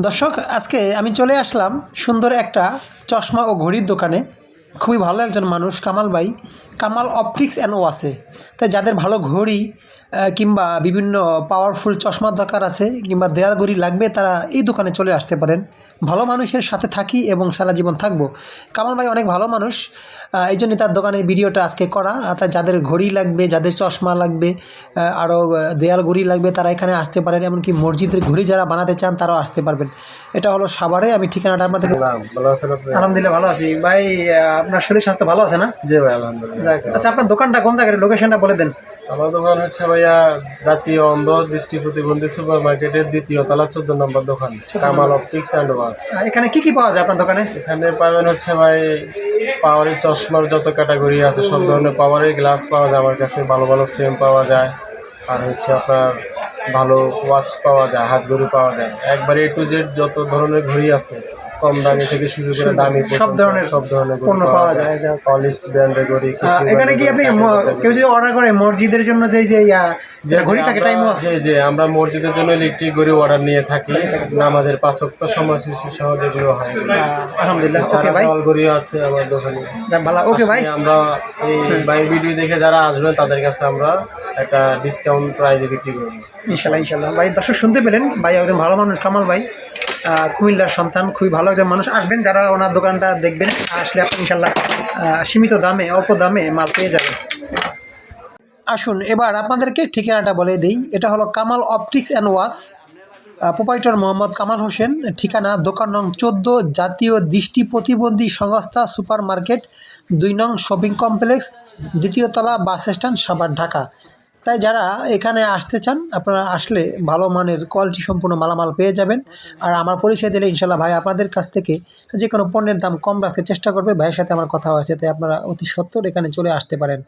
দর্শক, আজকে আমি চলে আসলাম সুন্দর একটা চশমা ও ঘড়ির দোকানে। খুবই ভালো একজন মানুষ, কামাল ভাই। কামাল অপটিক্স অ্যান্ড ওয়াসে তাই যাদের ভালো ঘড়ি কিংবা বিভিন্ন পাওয়ারফুল চশমার দরকার আছে কিংবা দেয়াল ঘড়ি লাগবে তারা এই দোকানে চলে আসতে পারেন। ভালো মানুষের সাথে থাকি এবং সারা জীবন থাকব। কামাল ভাই অনেক ভালো মানুষ এই জন্যই তার দোকানের ভিডিওটা আজকে করা। অর্থাৎ যাদের ঘড়ি লাগবে যাদের চশমা লাগবে আরও দেয়াল ঘড়ি লাগবে তারা এখানে আসতে পারেন। এমনকি মসজিদের ঘড়ি যারা বানাতে চান তারাও আসতে পারবেন। এটা হলো সাভারে আমি ঠিকানাটা আপনাদের আলহামদুলিল্লাহ ভালো আছি। ভাই আপনার শরীর স্বাস্থ্য ভালো আছে না? জি ভাই আলহামদুলিল্লাহ। আচ্ছা আপনার দোকানটা কোন জায়গায় লোকেশনটা বলে দেন। আমার দোকান হচ্ছে ভাইয়া জাতীয় অন্ধ দৃষ্টি প্রতিবন্ধী সুপার মার্কেটের দ্বিতীয় তলা চোদ্দ নম্বর দোকান কামাল অপটিক্স অ্যান্ড ওয়াচ। এখানে কি কি পাওয়া যায় আপনার দোকানে? এখানে পাবেন হচ্ছে ভাই পাওয়ারের চশমার যত ক্যাটাগরি আছে সব ধরনের পাওয়ারের গ্লাস পাওয়া যায় আমার কাছে ভালো ভালো ফ্রেম পাওয়া যায়। আর হচ্ছে আপনার ভালো ওয়াচ পাওয়া যায় হাত ঘড়ি পাওয়া যায়। একবারে এ টু জেড যত ধরনের ঘড়ি আছে কম দামি থেকে শুরু করে দামি সব ধরনের সব ধরনের পণ্য পাওয়া যায়, যা। অলিভস ব্র্যান্ডের ঘড়ি কিছু এখানে কি আপনি কেউ যদি অর্ডার করে মসজিদের জন্য যে যে যে ঘড়ি থাকে টাইম যে যে আমরা মসজিদের জন্য ইলেকট্রিক ঘড়ি অর্ডার নিয়ে থাকি। নামাজের পাঁচক্ত সময়সূচি সহ যেগুলো হয়। আলহামদুলিল্লাহ ওকে ভাই। কল ঘড়ি আছে আমার দোকানে। ভালো ওকে ভাই। আমরা এই বাই ভিডিও দেখে যারা আসবেন তাদের কাছে আমরা একটা ডিসকাউন্ট প্রাইজে বিক্রি করব। ইনশাল্লাহ ইনশাল্লাহ। ভাই দর্শক শুনতে পেলেন। ভাই একজন ভালো মানুষ কামাল ভাই। কুমিল্লার সন্তান, খুবই ভালো একজন মানুষ। আসবেন, যারা ওনার দোকানটা দেখবেন, আসলে আপনি ইনশাল্লাহ সীমিত দামে, অল্প দামে মাল পেয়ে যাবেন। আসুন, এবার আপনাদেরকে ঠিকানাটা বলে দিই। এটা হলো কামাল অপটিক্স অ্যান্ড ওয়াস প্রোপাইটর মোহাম্মদ কামাল হোসেন। ঠিকানা, দোকান নং চোদ্দ, জাতীয় দৃষ্টি প্রতিবন্ধী সংস্থা সুপার মার্কেট দুই নং শপিং কমপ্লেক্স, দ্বিতীয় তলা বাস স্ট্যান্ড, সাভার, ঢাকা। তাই যারা এখানে আসতে চান, আপনারা আসলে ভালো মানের কোয়ালিটি সম্পূর্ণ মালামাল পেয়ে যাবেন। আর আমার পরিচয় দিলে ইনশাল্লাহ ভাই আপনাদের কাছ থেকে যে কোনো পণ্যের দাম কম রাখতে চেষ্টা করবে। ভাইয়ের সাথে আমার কথা হয়েছে তাই আপনারা অতি সত্তর এখানে চলে আসতে পারেন।